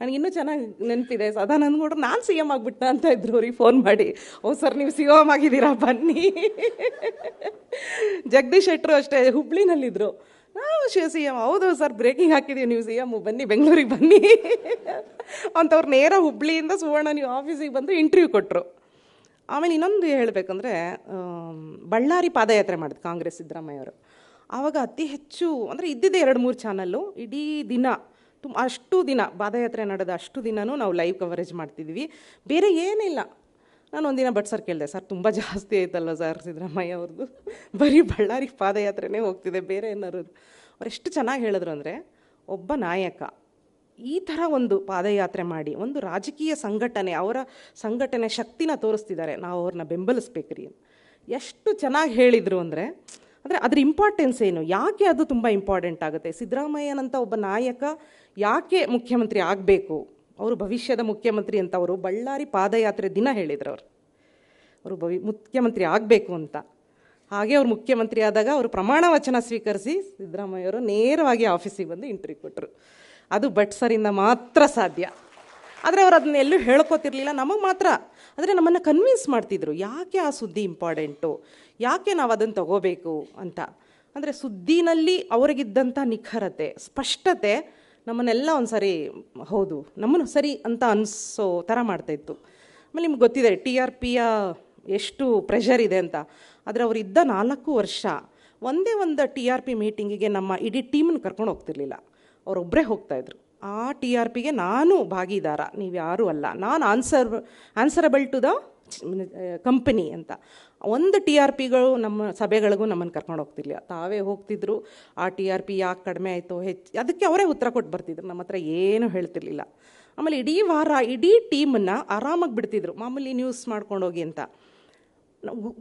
ನನಗೆ ಇನ್ನೂ ಚೆನ್ನಾಗಿ ನೆನಪಿದೆ. ಸದಾನಂದ ಗೌಡ್ರು ನಾನು ಸಿ ಎಂ ಆಗಿಬಿಟ್ಟ ಅಂತ ಇದ್ರು ಅವ್ರಿಗೆ ಫೋನ್ ಮಾಡಿ. ಓ, ಸರ್, ನೀವು ಸಿ ಎಂ ಆಗಿದ್ದೀರಾ? ಬನ್ನಿ. ಜಗದೀಶ್ ಶೆಟ್ಟರು ಅಷ್ಟೇ ಹುಬ್ಳಿನಲ್ಲಿದ್ದರು ಶಿ ಸಿ ಎಂ ಹೌದು ಸರ್ ಬ್ರೇಕಿಂಗ್ ಹಾಕಿದೀವಿ ನೀವು ಸಿ ಎಂ ಬನ್ನಿ, ಬೆಂಗಳೂರಿಗೆ ಬನ್ನಿ. ಅಂತವ್ರು ನೇರ ಹುಬ್ಳಿಯಿಂದ ಸುವರ್ಣ ನೀವು ಆಫೀಸಿಗೆ ಬಂದು ಇಂಟರ್ವ್ಯೂ ಕೊಟ್ಟರು ಆಮೇಲೆ ಇನ್ನೊಂದು ಹೇಳಬೇಕಂದ್ರೆ ಬಳ್ಳಾರಿ ಪಾದಯಾತ್ರೆ ಮಾಡಿದ್ರು ಕಾಂಗ್ರೆಸ್ ಸಿದ್ದರಾಮಯ್ಯವರು ಆವಾಗ ಅತಿ ಹೆಚ್ಚು, ಅಂದರೆ ಇದ್ದಿದ್ದೆ ಎರಡು ಮೂರು ಚಾನಲ್ಲು, ಇಡೀ ದಿನ ತುಂಬ ಅಷ್ಟು ದಿನ, ಪಾದಯಾತ್ರೆ ನಡೆದ ಅಷ್ಟು ದಿನವೂ ನಾವು ಲೈವ್ ಕವರೇಜ್ ಮಾಡ್ತಿದ್ವಿ. ಬೇರೆ ಏನಿಲ್ಲ. ನಾನು ಒಂದಿನ ಬಟ್ ಸರ್ ಕೇಳಿದೆ ಸರ್ ತುಂಬ ಜಾಸ್ತಿ ಆಯ್ತಲ್ಲ ಸರ್ ಸಿದ್ದರಾಮಯ್ಯ ಅವ್ರದ್ದು ಬರೀ ಬಳ್ಳಾರಿ ಪಾದಯಾತ್ರೆನೇ ಹೋಗ್ತಿದೆ, ಬೇರೆ ಏನಾರು ಎಷ್ಟು ಚೆನ್ನಾಗಿ ಹೇಳಿದ್ರು ಅಂದರೆ, ಒಬ್ಬ ನಾಯಕ ಈ ಥರ ಒಂದು ಪಾದಯಾತ್ರೆ ಮಾಡಿ, ಒಂದು ರಾಜಕೀಯ ಸಂಘಟನೆ, ಅವರ ಸಂಘಟನೆ ಶಕ್ತಿನ ತೋರಿಸ್ತಿದ್ದಾರೆ, ನಾವು ಅವ್ರನ್ನ ಬೆಂಬಲಿಸ್ಬೇಕ್ರಿ ಎಷ್ಟು ಚೆನ್ನಾಗಿ ಹೇಳಿದರು ಅಂದರೆ ಅಂದರೆ ಅದ್ರ ಇಂಪಾರ್ಟೆನ್ಸ್ ಏನು? ಯಾಕೆ ಅದು ತುಂಬ ಇಂಪಾರ್ಟೆಂಟ್ ಆಗುತ್ತೆ? ಸಿದ್ದರಾಮಯ್ಯನಂಥ ಒಬ್ಬ ನಾಯಕ ಯಾಕೆ ಮುಖ್ಯಮಂತ್ರಿ ಆಗಬೇಕು? ಅವರು ಭವಿಷ್ಯದ ಮುಖ್ಯಮಂತ್ರಿ ಅಂತ ಅವರು ಬಳ್ಳಾರಿ ಪಾದಯಾತ್ರೆ ದಿನ ಹೇಳಿದ್ರು ಅವರು. ಅವರು ಭವಿ, ಮುಖ್ಯಮಂತ್ರಿ ಆಗಬೇಕು ಅಂತ. ಹಾಗೆ ಅವ್ರು ಮುಖ್ಯಮಂತ್ರಿ ಆದಾಗ ಅವರು ಪ್ರಮಾಣ ವಚನ ಸ್ವೀಕರಿಸಿ ಸಿದ್ದರಾಮಯ್ಯವರು ನೇರವಾಗಿ ಆಫೀಸಿಗೆ ಬಂದು ಇಂಟರ್ವ್ಯೂ ಕೊಟ್ಟರು ಅದು ಭಟ್ ಸರಿಂದ ಮಾತ್ರ ಸಾಧ್ಯ. ಆದರೆ ಅವರು ಅದನ್ನ ಎಲ್ಲೂ ಹೇಳ್ಕೊತಿರ್ಲಿಲ್ಲ, ನಮಗೆ ಮಾತ್ರ. ಆದರೆ ನಮ್ಮನ್ನು ಕನ್ವಿನ್ಸ್ ಮಾಡ್ತಿದ್ರು, ಯಾಕೆ ಆ ಸುದ್ದಿ ಇಂಪಾರ್ಟೆಂಟು ಯಾಕೆ ನಾವು ಅದನ್ನು ತಗೋಬೇಕು ಅಂತ. ಅಂದರೆ ಸುದ್ದಿನಲ್ಲಿ ಅವರಿಗಿದ್ದಂಥ ನಿಖರತೆ, ಸ್ಪಷ್ಟತೆ ನಮ್ಮನ್ನೆಲ್ಲ ಒಂದು ಸರಿ ಹೌದು, ನಮ್ಮನ್ನು ಸರಿ ಅಂತ ಅನಿಸೋ ಥರ ಮಾಡ್ತಾಯಿತ್ತು ಆಮೇಲೆ ನಿಮ್ಗೆ ಗೊತ್ತಿದೆ, ಟಿ ಆರ್ ಪಿಯ ಎಷ್ಟು ಪ್ರೆಷರ್ ಇದೆ ಅಂತ. ಆದರೆ ಅವರು ಇದ್ದ ನಾಲ್ಕು ವರ್ಷ ಒಂದೇ ಒಂದು ಟಿ ಆರ್ ಪಿ ಮೀಟಿಂಗಿಗೆ ನಮ್ಮ ಇಡೀ ಟೀಮನ್ನು ಕರ್ಕೊಂಡು ಹೋಗ್ತಿರ್ಲಿಲ್ಲ. ಅವರೊಬ್ಬರೇ ಹೋಗ್ತಾಯಿದ್ರು ಆ ಟಿ ಆರ್ ಪಿಗೆ ನಾನು ಭಾಗಿದಾರ ನೀವು ಯಾರೂ ಅಲ್ಲ. ನಾನು answer answerable to the company ಅಂತ. ಒಂದು ಟಿ ಆರ್ ಪಿಗಳು ನಮ್ಮ ಸಭೆಗಳಿಗೂ ನಮ್ಮನ್ನು ಕರ್ಕೊಂಡು ಹೋಗ್ತಿರ್ಲಿಲ್ಲ. ತಾವೇ ಹೋಗ್ತಿದ್ರು, ಆ ಟಿ ಆರ್ ಪಿ ಯಾಕೆ ಕಡಿಮೆ ಆಯಿತು ಹೆಚ್ಚು ಅದಕ್ಕೆ ಅವರೇ ಉತ್ತರ ಕೊಟ್ಟು ಬರ್ತಿದ್ರು. ನಮ್ಮ ಹತ್ರ ಏನೂ ಹೇಳ್ತಿರ್ಲಿಲ್ಲ. ಆಮೇಲೆ ಇಡೀ ವಾರ ಇಡೀ ಟೀಮನ್ನು ಆರಾಮಾಗಿ ಬಿಡ್ತಿದ್ರು. ಮಾಮೂಲಿ ನ್ಯೂಸ್ ಮಾಡ್ಕೊಂಡು ಹೋಗಿ ಅಂತ.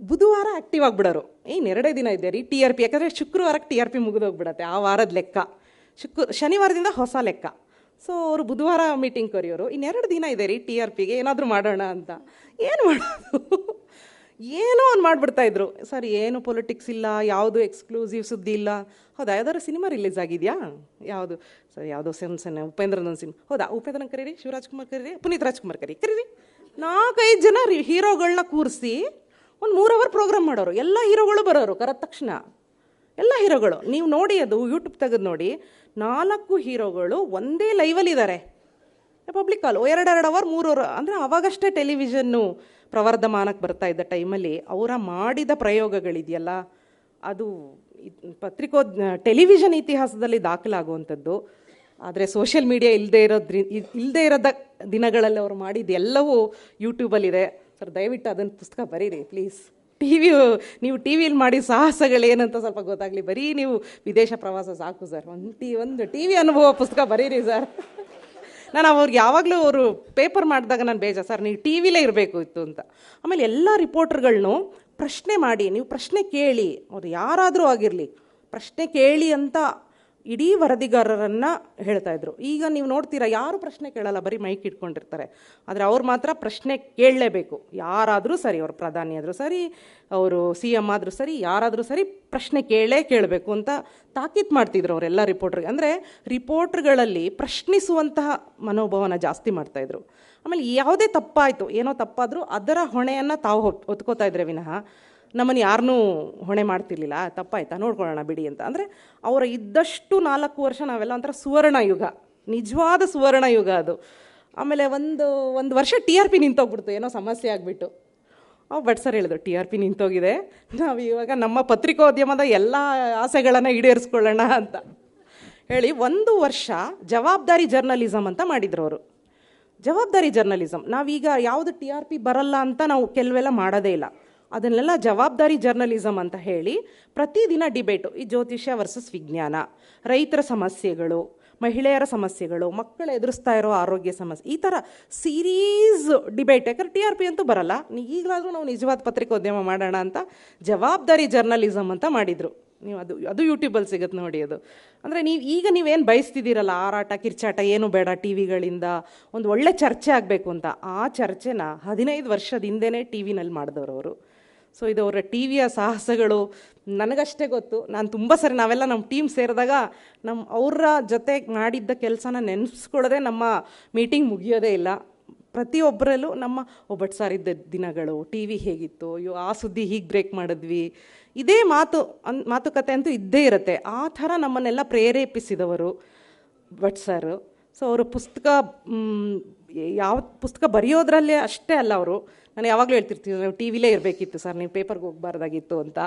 ಬುಧವಾರ ಆ್ಯಕ್ಟಿವ್ ಆಗಿಬಿಡೋರು. ಏನು ಎರಡೇ ದಿನ ಇದೆ ರೀ ಟಿ ಆರ್ ಪಿ. ಯಾಕಂದರೆ ಶುಕ್ರವಾರಕ್ಕೆ ಟಿ ಆರ್ ಪಿ ಮುಗಿದೋಗ್ಬಿಡತ್ತೆ, ಆ ವಾರದ ಲೆಕ್ಕ. ಶುಕ್ರ, ಶನಿವಾರದಿಂದ ಹೊಸ ಲೆಕ್ಕ. ಸೊ ಅವರು ಬುಧವಾರ ಮೀಟಿಂಗ್ ಕರೆಯೋರು. ಇನ್ನೆರಡು ದಿನ ಇದೆ ರೀ ಟಿ ಆರ್ ಪಿಗೆ, ಏನಾದರೂ ಮಾಡೋಣ ಅಂತ. ಏನು ಮಾಡೋದು? ಏನೋ ಒಂದು ಮಾಡಿಬಿಡ್ತಾ ಇದ್ರು. ಸರ್, ಏನು ಪೊಲಿಟಿಕ್ಸ್ ಇಲ್ಲ, ಯಾವುದು ಎಕ್ಸ್ಕ್ಲೂಸಿವ್ ಸುದ್ದಿ ಇಲ್ಲ. ಹೌದಾ, ಯಾವ್ದಾದ್ರು ಸಿನಿಮಾ ರಿಲೀಸ್ ಆಗಿದೆಯಾ? ಯಾವುದು? ಸರ್, ಯಾವುದೋ ಸೆನ್ಸನ್ ಉಪೇಂದ್ರನ ಸಿನಿಮಾ. ಹೌದಾ ಉಪೇಂದ್ರನ ಕರೀರಿ, ಶಿವರಾಜ್ ಕುಮಾರ್ ಕರೀರಿ, ಪುನೀತ್ ರಾಜ್ಕುಮಾರ್ ಕರಿ ಕರೀರಿ. ನಾಲ್ಕೈದು ಜನ ಹೀರೋಗಳನ್ನ ಕೂರಿಸಿ ಒಂದು ಮೂರು ಅವರ್ ಪ್ರೋಗ್ರಾಮ್ ಮಾಡೋರು. ಎಲ್ಲ ಹೀರೋಗಳು ಬರೋರು, ಕರೆದ ತಕ್ಷಣ. ಎಲ್ಲ ಹೀರೋಗಳು. ನೀವು ನೋಡಿ ಅದು ಯೂಟ್ಯೂಬ್ ತೆಗೆದು ನೋಡಿ. ನಾಲ್ಕು ಹೀರೋಗಳು ಒಂದೇ ಲೈವಲ್ಲಿದ್ದಾರೆ ಪಬ್ಲಿಕ್ ಕಾಲ್ ಎರಡೆರಡು ಅವರ್ ಮೂರು ಅವರ್ ಅಂದರೆ ಅವಾಗಷ್ಟೇ ಟೆಲಿವಿಷನ್ನು ಪ್ರವರ್ಧಮಾನಕ್ಕೆ ಬರ್ತಾ ಇದ್ದ ಟೈಮಲ್ಲಿ ಅವರ ಮಾಡಿದ ಪ್ರಯೋಗಗಳಿದೆಯಲ್ಲ, ಅದು ಪತ್ರಿಕೋ ಟೆಲಿವಿಷನ್ ಇತಿಹಾಸದಲ್ಲಿ ದಾಖಲಾಗುವಂಥದ್ದು. ಆದರೆ ಸೋಷಿಯಲ್ ಮೀಡಿಯಾ ಇಲ್ಲದೆ ಇರೋದ್ರಿ ಇಲ್ಲದೆ ಇರೋದ ದಿನಗಳಲ್ಲಿ ಅವರು ಮಾಡಿದ್ದು ಎಲ್ಲವೂ ಯೂಟ್ಯೂಬಲ್ಲಿದೆ ಸರ್, ದಯವಿಟ್ಟು ಅದನ್ನು ಪುಸ್ತಕ ಬರೀರಿ ಪ್ಲೀಸ್ ಟಿ ವಿ ನೀವು ಟಿ ವಿಲಿ ಮಾಡಿ ಸಾಹಸಗಳೇನಂತ ಸ್ವಲ್ಪ ಗೊತ್ತಾಗಲಿ. ಬರೀ ನೀವು ವಿದೇಶ ಪ್ರವಾಸ ಸಾಕು, ಸರ್. ಒಂದು ಟಿ ಒಂದು ಟಿ ವಿ ಅನುಭವ ಪುಸ್ತಕ ಬರೀರಿ, ಸರ್. ನಾನು ಅವ್ರಿಗೆ ಯಾವಾಗಲೂ ಅವರು ಪೇಪರ್ ಮಾಡಿದಾಗ ನಾನು ಬೇಜ, ಸರ್, ನೀವು ಟಿ ವಿಲೇ ಇರಬೇಕು ಇತ್ತು ಅಂತ. ಆಮೇಲೆ ಎಲ್ಲ ರಿಪೋರ್ಟರ್ಗಳನ್ನು ಪ್ರಶ್ನೆ ಮಾಡಿ, ನೀವು ಪ್ರಶ್ನೆ ಕೇಳಿ. ಅವ್ರು ಯಾರಾದರೂ ಆಗಿರಲಿ, ಪ್ರಶ್ನೆ ಕೇಳಿ ಅಂತ ಇಡೀ ವರದಿಗಾರರನ್ನು ಹೇಳ್ತಾ ಇದ್ರು. ಈಗ ನೀವು ನೋಡ್ತೀರಾ, ಯಾರು ಪ್ರಶ್ನೆ ಕೇಳಲ್ಲ, ಬರೀ ಮೈಕ್ ಇಟ್ಕೊಂಡಿರ್ತಾರೆ. ಆದರೆ ಅವ್ರು ಮಾತ್ರ ಪ್ರಶ್ನೆ ಕೇಳಲೇಬೇಕು. ಯಾರಾದರೂ ಸರಿ, ಅವರು ಪ್ರಧಾನಿ ಆದರೂ ಸರಿ, ಅವರು ಸಿ ಎಂ ಆದರೂ ಸರಿ, ಯಾರಾದರೂ ಸರಿ ಪ್ರಶ್ನೆ ಕೇಳೇ ಕೇಳಬೇಕು ಅಂತ ತಾಕೀತ್ ಮಾಡ್ತಿದ್ರು ಅವರೆಲ್ಲ ರಿಪೋರ್ಟ್ರಿಗೆ ಅಂದರೆ ರಿಪೋರ್ಟ್ಗಳಲ್ಲಿ ಪ್ರಶ್ನಿಸುವಂತಹ ಮನೋಭಾವನ ಜಾಸ್ತಿ ಮಾಡ್ತಾಯಿದ್ರು ಆಮೇಲೆ ಯಾವುದೇ ತಪ್ಪಾಯಿತು, ಏನೋ ತಪ್ಪಾದರೂ ಅದರ ಹೊಣೆಯನ್ನು ತಾವು ಹೊತ್, ಹೊತ್ಕೋತಾ ಇದ್ರೆ ವಿನಃ ನಮ್ಮನ್ನು ಯಾರನ್ನೂ ಹೊಣೆ ಮಾಡ್ತಿರ್ಲಿಲ್ಲ ತಪ್ಪಾಯ್ತಾ, ನೋಡ್ಕೊಳ್ಳೋಣ ಬಿಡಿ ಅಂತ. ಅಂದರೆ ಅವರ ಇದ್ದಷ್ಟು ನಾಲ್ಕು ವರ್ಷ ನಾವೆಲ್ಲ ಒಂಥರ ಸುವರ್ಣ ಯುಗ, ನಿಜವಾದ ಸುವರ್ಣ ಯುಗ ಅದು. ಆಮೇಲೆ ಒಂದು ಒಂದು ವರ್ಷ ಟಿ ಆರ್ ಪಿ ನಿಂತೋಗ್ಬಿಡ್ತು, ಏನೋ ಸಮಸ್ಯೆ ಆಗಿಬಿಟ್ಟು. ಅವು ಬಟ್ ಸರ್ ಹೇಳಿದ್ರು, ಟಿ ಆರ್ ಪಿ ನಿಂತೋಗಿದೆ, ನಾವು ಇವಾಗ ನಮ್ಮ ಪತ್ರಿಕೋದ್ಯಮದ ಎಲ್ಲ ಆಸೆಗಳನ್ನು ಈಡೇರಿಸ್ಕೊಳ್ಳೋಣ ಅಂತ. ಹೇಳಿ ಒಂದು ವರ್ಷ ಜವಾಬ್ದಾರಿ ಜರ್ನಲಿಸಮ್ ಅಂತ ಮಾಡಿದ್ರು ಅವರು. ಜವಾಬ್ದಾರಿ ಜರ್ನಲಿಸಮ್ ನಾವೀಗ ಯಾವುದು ಟಿ ಆರ್ ಪಿ ಬರಲ್ಲ ಅಂತ ನಾವು ಕೆಲವೆಲ್ಲ ಮಾಡೋದೇ ಇಲ್ಲ. ಅದನ್ನೆಲ್ಲ ಜವಾಬ್ದಾರಿ ಜರ್ನಲಿಸಮ್ ಅಂತ ಹೇಳಿ ಪ್ರತಿದಿನ ಡಿಬೇಟು ಈ ಜ್ಯೋತಿಷ್ಯ ವರ್ಸಸ್ ವಿಜ್ಞಾನ. ರೈತರ ಸಮಸ್ಯೆಗಳು, ಮಹಿಳೆಯರ ಸಮಸ್ಯೆಗಳು, ಮಕ್ಕಳು ಎದುರಿಸ್ತಾ ಇರೋ ಆರೋಗ್ಯ ಸಮಸ್ಯೆ, ಈ ಥರ ಸೀರೀಸ್ ಡಿಬೇಟ್ ಯಾಕಂದ್ರೆ ಟಿ ಆರ್ ಪಿ ಅಂತೂ ಬರಲ್ಲ. ಈಗಲಾದರೂ ನಾವು ನಿಜವಾದ ಪತ್ರಿಕೋದ್ಯಮ ಮಾಡೋಣ ಅಂತ ಜವಾಬ್ದಾರಿ ಜರ್ನಲಿಸಮ್ ಅಂತ ಮಾಡಿದರು. ನೀವು ಅದು ಅದು ಯೂಟ್ಯೂಬಲ್ಲಿ ಸಿಗುತ್ತೆ ನೋಡಿ ಅದು. ಅಂದರೆ ನೀವು, ಈಗ ನೀವೇನು ಬಯಸ್ತಿದ್ದೀರಲ್ಲ, ಆರಾಟ, ಕಿರ್ಚಾಟ, ಏನು ಬೇಡ ಟಿ ವಿಗಳಿಂದ ಒಂದು ಒಳ್ಳೆ ಚರ್ಚೆ ಆಗಬೇಕು ಅಂತ. ಆ ಚರ್ಚೆನ ಹದಿನೈದು ವರ್ಷದ ಟಿ ವಿನಲ್ಲಿ ಮಾಡಿದವರು ಅವರು. ಸೊ ಇದು ಅವರ ಟಿ ವಿಯ ಸಾಹಸಗಳು. ನನಗಷ್ಟೇ ಗೊತ್ತು. ನಾನು ತುಂಬ ಸರಿ ನಾವೆಲ್ಲ ನಮ್ಮ ಟೀಮ್ ಸೇರಿದಾಗ ನಮ್ಮ ಅವರ ಜೊತೆ ಮಾಡಿದ್ದ ಕೆಲಸನ ನೆನೆಸ್ಕೊಳ್ಳೋದೇ ನಮ್ಮ ಮೀಟಿಂಗ್ ಮುಗಿಯೋದೇ ಇಲ್ಲ. ಪ್ರತಿಯೊಬ್ಬರಲ್ಲೂ ನಮ್ಮ ಒಬ್ಬಟ್ ಸಾರ್ ಇದ್ದ ದಿನಗಳು ಟಿ ವಿ ಹೇಗಿತ್ತು? ಅಯ್ಯೋ ಆ ಸುದ್ದಿ ಹೀಗೆ ಬ್ರೇಕ್ ಮಾಡಿದ್ವಿ. ಇದೇ ಮಾತು, ಅನ್, ಮಾತುಕತೆ ಅಂತೂ ಇದ್ದೇ ಇರುತ್ತೆ. ಆ ಥರ ನಮ್ಮನ್ನೆಲ್ಲ ಪ್ರೇರೇಪಿಸಿದವರು ಭಟ್ ಸರ್ ಸೊ ಅವರು ಪುಸ್ತಕ ಯಾವ ಪುಸ್ತಕ ಬರೆಯೋದ್ರಲ್ಲೇ ಅಷ್ಟೇ ಅಲ್ಲ ಅವರು. ನಾನು ಯಾವಾಗಲೂ ಹೇಳ್ತಿರ್ತೀವಿ ನಾವು ಟಿ ವಿಲೇ ಇರಬೇಕಿತ್ತು ಸರ್, ನೀವು ಪೇಪರ್ಗೆ ಹೋಗ್ಬಾರ್ದಾಗಿತ್ತು ಅಂತ.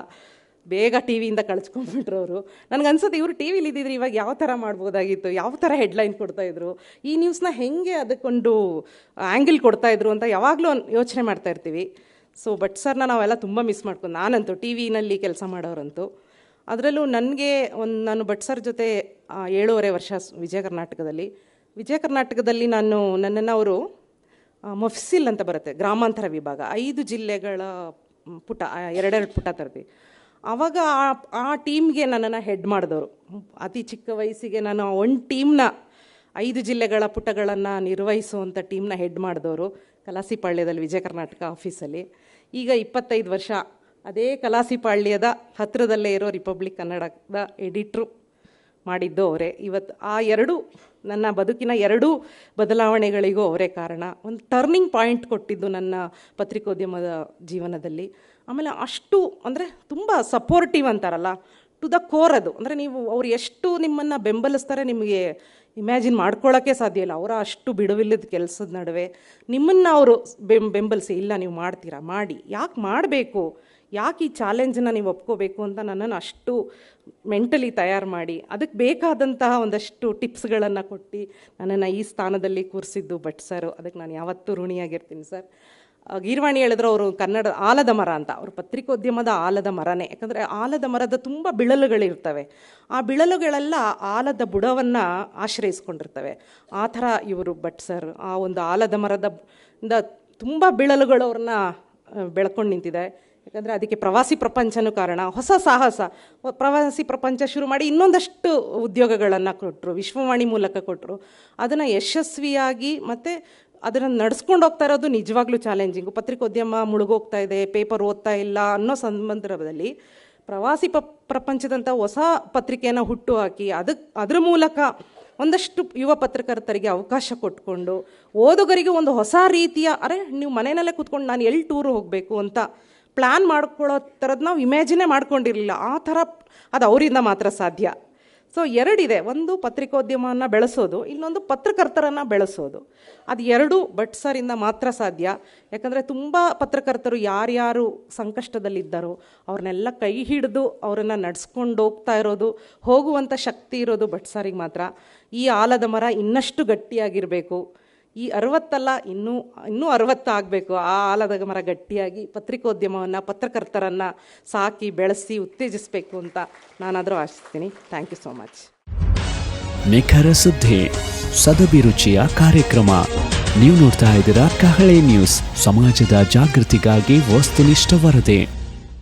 ಬೇಗ ಟಿ ವಿಯಿಂದ ಕಳಿಸ್ಕೊಂಡ್ಬಿಟ್ರು ಅವರು. ನನಗನ್ಸುತ್ತೆ ಇವರು ಟಿ ವಿಲಿ ಇದ್ದಿದ್ರೆ ಇವಾಗ ಯಾವ ಥರ ಮಾಡ್ಬೋದಾಗಿತ್ತು, ಯಾವ ಥರ ಹೆಡ್ಲೈನ್ ಕೊಡ್ತಾಯಿದ್ರು ಈ ನ್ಯೂಸ್ನ ಹೆಂಗೆ ಅದಕ್ಕೊಂದು ಆ್ಯಂಗಲ್ ಕೊಡ್ತಾಯಿದ್ರು ಅಂತ ಯಾವಾಗಲೂ ಯೋಚನೆ ಮಾಡ್ತಾ ಇರ್ತೀವಿ. ಸೊ ಬಟ್ ಸರ್ನ ನಾವೆಲ್ಲ ತುಂಬ ಮಿಸ್ ಮಾಡ್ಕೊಂಡು, ನಾನಂತೂ ಟಿ ವಿನಲ್ಲಿ ಕೆಲಸ ಮಾಡೋರಂತೂ. ಅದರಲ್ಲೂ ನನಗೆ ಒಂದು, ನಾನು ಭಟ್ ಸರ್ ಜೊತೆ ಏಳೂವರೆ ವರ್ಷ ವಿಜಯ ಕರ್ನಾಟಕದಲ್ಲಿ. ವಿಜಯ ಕರ್ನಾಟಕದಲ್ಲಿ ನಾನು ನನ್ನನ್ನು ಅವರು ಮಫ್ಸಿಲ್ ಅಂತ ಬರುತ್ತೆ, ಗ್ರಾಮಾಂತರ ವಿಭಾಗ. ಐದು ಜಿಲ್ಲೆಗಳ ಪುಟ ಎರಡೆರಡು ಪುಟ ತರ್ತೀವಿ ಆವಾಗ ಆ- ಆ ಟೀಮ್ಗೆ ನನ್ನನ್ನು ಹೆಡ್ ಮಾಡಿದವರು. ಅತಿ ಚಿಕ್ಕ ವಯಸ್ಸಿಗೆ ನಾನು ಒಂದು ಟೀಮ್ನ, ಐದು ಜಿಲ್ಲೆಗಳ ಪುಟಗಳನ್ನು ನಿರ್ವಹಿಸುವಂಥ ಟೀಮ್ನ ಹೆಡ್ ಮಾಡಿದವರು ಕಲಾಸಿಪಾಳ್ಯದಲ್ಲಿ, ವಿಜಯ ಕರ್ನಾಟಕ ಆಫೀಸಲ್ಲಿ. ಈಗ ಇಪ್ಪತ್ತೈದು ವರ್ಷ, ಅದೇ ಕಲಾಸಿಪಾಳ್ಯದ ಹತ್ತಿರದಲ್ಲೇ ಇರೋ ರಿಪಬ್ಲಿಕ್ ಕನ್ನಡದ ಎಡಿಟ್ರು ಮಾಡಿದ್ದು ಅವರೇ. ಇವತ್ತು ಆ ಎರಡು ನನ್ನ ಬದುಕಿನ ಎರಡೂ ಬದಲಾವಣೆಗಳಿಗೂ ಅವರೇ ಕಾರಣ. ಒಂದು ಟರ್ನಿಂಗ್ ಪಾಯಿಂಟ್ ಕೊಟ್ಟಿದ್ದು ನನ್ನ ಪತ್ರಿಕೋದ್ಯಮದ ಜೀವನದಲ್ಲಿ. ಆಮೇಲೆ ಅಷ್ಟು ಅಂದರೆ ತುಂಬ ಸಪೋರ್ಟಿವ್ ಅಂತಾರಲ್ಲ ಟು ದ ಕೋರ್ ಅದು. ಅಂದರೆ ನೀವು ಅವ್ರು ಎಷ್ಟು ನಿಮ್ಮನ್ನು ಬೆಂಬಲಿಸ್ತಾರೆ ನಿಮಗೆ ಇಮ್ಯಾಜಿನ್ ಮಾಡ್ಕೊಳ್ಳೋಕ್ಕೆ ಸಾಧ್ಯ ಇಲ್ಲ. ಅವರ ಅಷ್ಟು ಬಿಡುವಿಲ್ಲದ ಕೆಲಸದ ನಡುವೆ ನಿಮ್ಮನ್ನು ಅವರು ಬೆಂ, ಬೆಂಬಲಿಸಿ, ಇಲ್ಲ ನೀವು ಮಾಡ್ತೀರಾ? ಮಾಡಿ. ಯಾಕೆ ಮಾಡಬೇಕು? ಯಾಕೆ ಈ ಚಾಲೆಂಜನ್ನ ನೀವು ಒಪ್ಕೋಬೇಕು ಅಂತ ನನ್ನನ್ನು ಅಷ್ಟು ಮೆಂಟಲಿ ತಯಾರು ಮಾಡಿ ಅದಕ್ಕೆ ಬೇಕಾದಂತಹ ಒಂದಷ್ಟು ಟಿಪ್ಸ್ಗಳನ್ನು ಕೊಟ್ಟು ನನ್ನನ್ನು ಈ ಸ್ಥಾನದಲ್ಲಿ ಕೂರಿಸಿದ್ದು ಭಟ್ ಸರ್. ಅದಕ್ಕೆ ನಾನು ಯಾವತ್ತೂ ಋಣಿಯಾಗಿರ್ತೀನಿ ಸರ್. ಗೀರ್ವಾಣಿ ಹೇಳಿದ್ರು ಅವರು ಕನ್ನಡ ಆಲದ ಮರ ಅಂತ. ಅವ್ರ ಪತ್ರಿಕೋದ್ಯಮದ ಆಲದ ಮರನೇ. ಯಾಕಂದರೆ ಆಲದ ಮರದ ತುಂಬ ಬಿಳಲುಗಳಿರ್ತವೆ. ಆ ಬಿಳಲುಗಳೆಲ್ಲ ಆಲದ ಬುಡವನ್ನು ಆಶ್ರಯಿಸ್ಕೊಂಡಿರ್ತವೆ. ಆ ಥರ ಇವರು ಭಟ್ ಸರ್, ಆ ಒಂದು ಆಲದ ಮರದ ಇಂದ ತುಂಬ ಬಿಳಲುಗಳು ಅವ್ರನ್ನ ಬೆಳ್ಕೊಂಡು ನಿಂತಿದೆ. ಯಾಕಂದರೆ ಅದಕ್ಕೆ ಪ್ರವಾಸಿ ಪ್ರಪಂಚನೂ ಕಾರಣ. ಹೊಸ ಸಾಹಸ. ಪ್ರವಾಸಿ ಪ್ರಪಂಚ ಶುರು ಮಾಡಿ ಇನ್ನೊಂದಷ್ಟು ಉದ್ಯೋಗಗಳನ್ನು ಕೊಟ್ಟರು ವಿಶ್ವವಾಣಿ ಮೂಲಕ ಕೊಟ್ಟರು ಅದನ್ನು ಯಶಸ್ವಿಯಾಗಿ ಮತ್ತು ಅದನ್ನು ನಡ್ಸ್ಕೊಂಡು ಹೋಗ್ತಾ ಇರೋದು ನಿಜವಾಗ್ಲೂ ಚಾಲೆಂಜಿಂಗು ಪತ್ರಿಕೋದ್ಯಮ ಮುಳುಗೋಗ್ತಾ ಇದೆ ಪೇಪರ್ ಓದ್ತಾ ಇಲ್ಲ ಅನ್ನೋ ಸಂದರ್ಭದಲ್ಲಿ ಪ್ರವಾಸಿ ಪ ಪ್ರಪಂಚದಂಥ ಹೊಸ ಪತ್ರಿಕೆಯನ್ನು ಹುಟ್ಟು ಹಾಕಿ ಅದಕ್ಕೆ ಅದ್ರ ಮೂಲಕ ಒಂದಷ್ಟು ಯುವ ಪತ್ರಕರ್ತರಿಗೆ ಅವಕಾಶ ಕೊಟ್ಕೊಂಡು ಓದುಗರಿಗೆ ಒಂದು ಹೊಸ ರೀತಿಯ, ಅರೆ ನೀವು ಮನೆಯಲ್ಲೇ ಕೂತ್ಕೊಂಡು ನಾನು ಎಲ್ಲಿ ಟೂರು ಹೋಗಬೇಕು ಅಂತ ಪ್ಲ್ಯಾನ್ ಮಾಡ್ಕೊಳ್ಳೋ ಥರದ್ದು ನಾವು ಇಮ್ಯಾಜಿನೇ ಮಾಡ್ಕೊಂಡಿರಲಿಲ್ಲ. ಆ ಥರ ಅದು ಅವರಿಂದ ಮಾತ್ರ ಸಾಧ್ಯ. ಸೊ ಎರಡಿದೆ. ಒಂದು ಪತ್ರಿಕೋದ್ಯಮವನ್ನು ಬೆಳೆಸೋದು, ಇನ್ನೊಂದು ಪತ್ರಕರ್ತರನ್ನು ಬೆಳೆಸೋದು. ಅದು ಎರಡು ಭಟ್ ಸರಿಂದ ಮಾತ್ರ ಸಾಧ್ಯ. ಯಾಕಂದರೆ ತುಂಬ ಪತ್ರಕರ್ತರು ಯಾರ್ಯಾರು ಸಂಕಷ್ಟದಲ್ಲಿದ್ದಾರೋ, ಅವ್ರನ್ನೆಲ್ಲ ಕೈ ಹಿಡಿದು ಅವರನ್ನು ನಡೆಸ್ಕೊಂಡು ಹೋಗ್ತಾ ಇರೋದು ಹೋಗುವಂಥ ಶಕ್ತಿ ಇರೋದು ಭಟ್ ಸರಿಗೆ ಮಾತ್ರ. ಈ ಆಲದ ಮರ ಇನ್ನಷ್ಟು ಗಟ್ಟಿಯಾಗಿರಬೇಕು. ಈ ಅರವತ್ತಲ್ಲ, ಇನ್ನೂ ಇನ್ನೂ ಅರವತ್ತು ಆಗಬೇಕು ಆ ಆಲದ ಮರ ಗಟ್ಟಿಯಾಗಿ ಪತ್ರಿಕೋದ್ಯಮವನ್ನು, ಪತ್ರಕರ್ತರನ್ನು ಸಾಕಿ, ಬೆಳೆಸಿ, ಉತ್ತೇಜಿಸಬೇಕು ಅಂತ ನಾನಾದರೂ ಆಶಿಸ್ತೀನಿ. ಥ್ಯಾಂಕ್ ಯು ಸೋ ಮಚ್ ನಿಖರ ಸುದ್ದಿ ಸದಭಿರುಚಿಯ ಕಾರ್ಯಕ್ರಮ. ನೀವು ನೋಡ್ತಾ ಇದ್ದೀರಾ ಕಹಳೆ ನ್ಯೂಸ್. ಸಮಾಜದ ಜಾಗೃತಿಗಾಗಿ ವಸ್ತುನಿಷ್ಠ ವರದಿ.